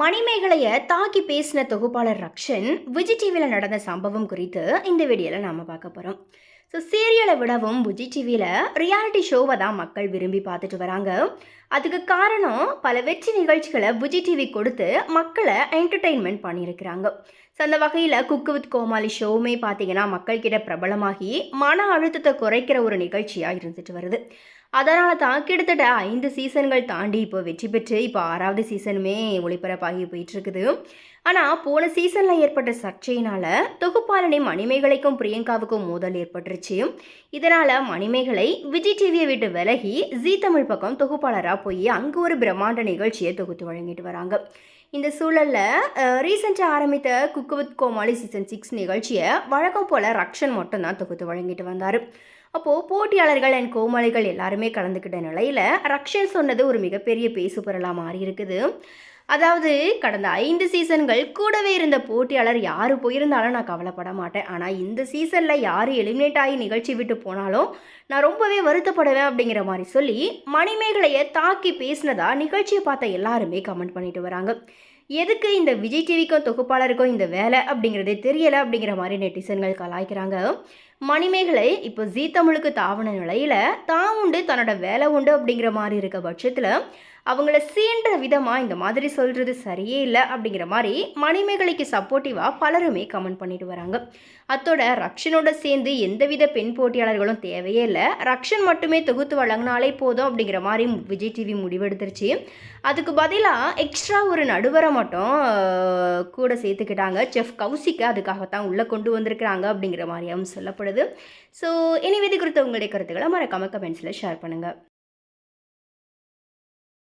மணிமேகலையை தாக்கி பேசின தொகுப்பாளர் ரக்ஷன் விஜய் டிவியில் நடந்த சம்பவம் குறித்து இந்த வீடியோவில் நாம் பார்க்க போகிறோம் ஸோ சீரியலை விடவும் விஜய் டிவியில் ரியாலிட்டி ஷோவை தான் மக்கள் விரும்பி பார்த்துட்டு வராங்க. அதுக்கு காரணம் பல வெற்றி நிகழ்ச்சிகளை விஜய் டிவி கொடுத்து மக்களை என்டர்டெயின்மெண்ட் பண்ணியிருக்கிறாங்க. ஸோ அந்த வகையில் குக்கு வித் கோமாளி ஷோவுமே பார்த்தீங்கன்னா மக்கள்கிட்ட பிரபலமாகி மன அழுத்தத்தை குறைக்கிற ஒரு நிகழ்ச்சியாக இருந்துட்டு வருது. அதனால தான் கிட்டத்தட்ட ஐந்து சீசன்கள் தாண்டி இப்போ வெற்றி பெற்று இப்போ ஆறாவது சீசனுமே ஒளிபரப்பாகி போயிட்டுருக்குது. ஆனால் போன சீசனில் ஏற்பட்ட சர்ச்சையினால் தொகுப்பாளனை மணிமேகலைக்கும் பிரியங்காவுக்கும் மோதல் ஏற்பட்டுருச்சு. இதனால் மணிமேகலை விஜய் டிவியை விட்டு விலகி ஜீ தமிழ் பக்கம் தொகுப்பாளராக போய் அங்கே ஒரு பிரம்மாண்ட நிகழ்ச்சியை தொகுத்து வழங்கிட்டு வராங்க. இந்த சூழலில் ரீசெண்டாக ஆரம்பித்த cook with Comali season six நிகழ்ச்சியை வழக்கம் போல் ரக்ஷன் மட்டும்தான் தொகுத்து வழங்கிட்டு வந்தார். அப்போது போட்டியாளர்கள் அண்ட் கோமாளிகள் எல்லாருமே கலந்துக்கிட்ட நிலையில் ரக்ஷன் சொன்னது ஒரு மிகப்பெரிய பேசு பொருளாக மாறி இருக்குது அதாவது கடந்த ஐந்து சீசன்கள் கூடவே இருந்த போட்டியாளர் யார் போயிருந்தாலும் நான் கவலைப்பட மாட்டேன். ஆனால் இந்த சீசனில் யார் எலிமினேட் ஆகி நிகழ்ச்சி விட்டு போனாலும் நான் ரொம்பவே வருத்தப்படுவேன் அப்படிங்கிற மாதிரி சொல்லி மணிமேகலையை தாக்கி பேசினதா நிகழ்ச்சியை பார்த்த எல்லாருமே கமெண்ட் பண்ணிட்டு வராங்க. எதுக்கு இந்த விஜய் டிவிக்கும் தொகுப்பாளருக்கும் இந்த வேலை அப்படிங்கிறதே தெரியலை அப்படிங்கிற மாதிரி நெட்டிசன்கள் கலாய்க்கிறாங்க. மணிமேகலை இப்போ ஜீ தமிழுக்கு தாவன நிலையில் தான் உண்டு தன்னோட வேலை உண்டு அப்படிங்கிற மாதிரி இருக்க பட்சத்தில் அவங்கள சீன்ற விதமாக இந்த மாதிரி சொல்கிறது சரியே இல்லை அப்படிங்கிற மாதிரி மணிமேகலைக்கு சப்போர்ட்டிவாக பலருமே கமெண்ட் பண்ணிட்டு வராங்க. அத்தோட ரக்ஷனோட சேர்ந்து எந்தவித பெண் போட்டியாளர்களும் தேவையே இல்லை. ரக்ஷன் மட்டுமே தொகுத்து வழங்கினாலே போதும் அப்படிங்கிற மாதிரி விஜய் டிவி முடிவெடுத்துருச்சு. அதுக்கு பதிலாக எக்ஸ்ட்ரா ஒரு நடுவரை மட்டும் கூட சேர்த்துக்கிட்டாங்க. செஃப் கௌசிக்கு அதுக்காகத்தான் உள்ளே கொண்டு வந்திருக்கிறாங்க அப்படிங்கிற மாதிரியாகவும் சொல்லப்படுது. ஸோ இனி விதி குறித்த உங்களுடைய கருத்துக்களை மறக்காம கமெண்ட்ஸில் ஷேர் பண்ணுங்கள்